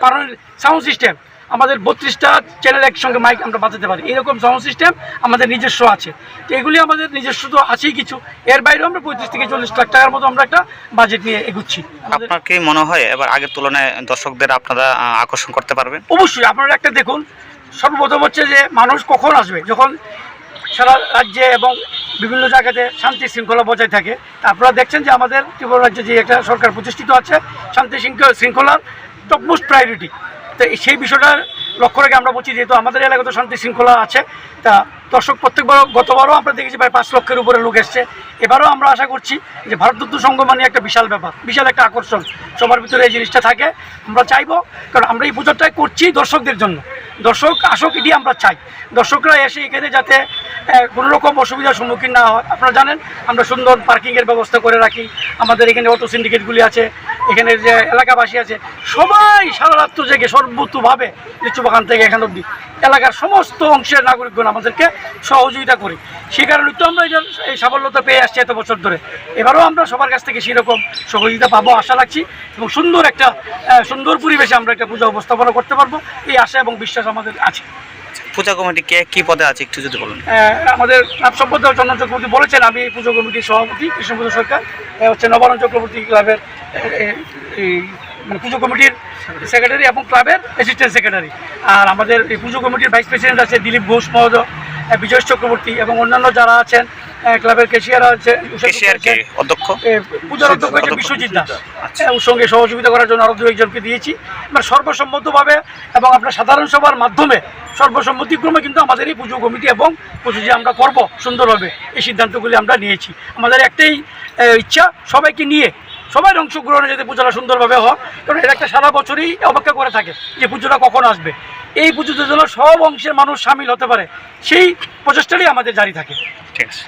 আমাদের sound system আমাদের বত্রিশটা চ্যানেল একসঙ্গে মাইক আমরা বাজাতে পারি। এরকম সাউন্ড সিস্টেম আমাদের নিজস্ব আছে। তো এগুলি আমাদের নিজস্ব তো আছেই কিছু। এর বাইরেও আমরা পঁয়ত্রিশ থেকে চল্লিশ লাখ টাকার মতো আমরা একটা বাজেট নিয়ে এগুচ্ছি। আপনার কি মনে হয় এবার আগের তুলনায় দর্শকদের আপনারা আকর্ষণ করতে পারবেন? অবশ্যই আপনারা একটা দেখুন। সর্বপ্রথম হচ্ছে যে মানুষ কখন আসবে? যখন সারা রাজ্যে এবং বিভিন্ন জায়গাতে শান্তি শৃঙ্খলা বজায় থাকে। আপনারা দেখছেন যে আমাদের ত্রিপুরা রাজ্যে যে একটা সরকার প্রতিষ্ঠিত আছে শান্তি শৃঙ্খ- টপমোস্ট প্রায়োরিটি তো সেই বিষয়টা লক্ষ্য রেখে আমরা বলছি, যেহেতু আমাদের এলাকায় তো শান্তি শৃঙ্খলা আছে, তা দর্শক প্রত্যেকবার গতবারও আমরা দেখেছি প্রায় পাঁচ লক্ষের উপরে লোক এসছে। এবারও আমরা আশা করছি যে ভারতদূত সংঘ মানে একটা বিশাল ব্যাপার, বিশাল একটা আকর্ষণ, সবার ভিতরে এই জিনিসটা থাকে। আমরা চাইব, কারণ আমরা এই পুজোটাই করছি দর্শকদের জন্য। দর্শক আসক, এটি আমরা চাই। দর্শকরা এসে এখানে যাতে কোনো রকম অসুবিধার সম্মুখীন না হয়। আপনারা জানেন, আমরা সুন্দর পার্কিংয়ের ব্যবস্থা করে রাখি। আমাদের এখানে অটো সিন্ডিকেটগুলি আছে। এখানে যে এলাকাবাসী আছে সবাই সারা রাত্র জেগে সর্বতভাবে লিচু বাগান থেকে এখান অব্দি এলাকার সমস্ত অংশের নাগরিকগণ আমাদেরকে সহযোগিতা করে। সেই কারণে তো আমরা এটার এই সাফল্যতা পেয়ে আসছি এত বছর ধরে। এবারও আমরা সবার কাছ থেকে সেরকম সহযোগিতা পাবো আশা রাখছি এবং সুন্দর একটা সুন্দর পরিবেশে আমরা একটা পূজা উপস্থাপনা করতে পারব। এই আশা এবং বিশ্বাস আমাদের আছে। পূজা কমিটি কে কি পদে আছে একটু যদি বলুন? আমাদের সম্পদ চন্দন চক্রবর্তী বলেছেন আমি এই পুজো কমিটির সভাপতি কৃষ্ণপুজো সরকার হচ্ছে নবায়ন চক্রবর্তী ক্লাবের পুজো কমিটির সেক্রেটারি এবং ক্লাবের অ্যাসিস্ট্যান্ট সেক্রেটারি আর আমাদের এই পুজো কমিটির ভাইস প্রেসিডেন্ট আছে দিলীপ ঘোষ মহোদয় বিজয় চক্রবর্তী এবং অন্যান্য যারা আছেন ক্লাবের ক্যাশিয়ার আছে অধ্যক্ষ? পূজার অধ্যক্ষ হচ্ছে বিশ্বজিৎ দাস। আচ্ছা। ওর সঙ্গে সহযোগিতা করার জন্য আরও দু একজনকে দিয়েছি। মানে সর্বসম্মতভাবে এবং আপনার সাধারণ সভার মাধ্যমে সর্বসম্মতিক্রমে কিন্তু আমাদের এই পুজো কমিটি এবং পুজো যে আমরা করব সুন্দরভাবে এই সিদ্ধান্তগুলি আমরা নিয়েছি। আমাদের একটাই ইচ্ছা সবাইকে নিয়ে সবাই অংশগ্রহণে যাতে পুজোটা সুন্দরভাবে হয়, কারণ এটা একটা সারা বছরই অপেক্ষা করে থাকে যে পুজোটা কখন আসবে। এই পুজোতে যেন সব অংশের মানুষ সামিল হতে পারে, সেই প্রচেষ্টাটাই আমাদের জারি থাকে। ঠিক আছে।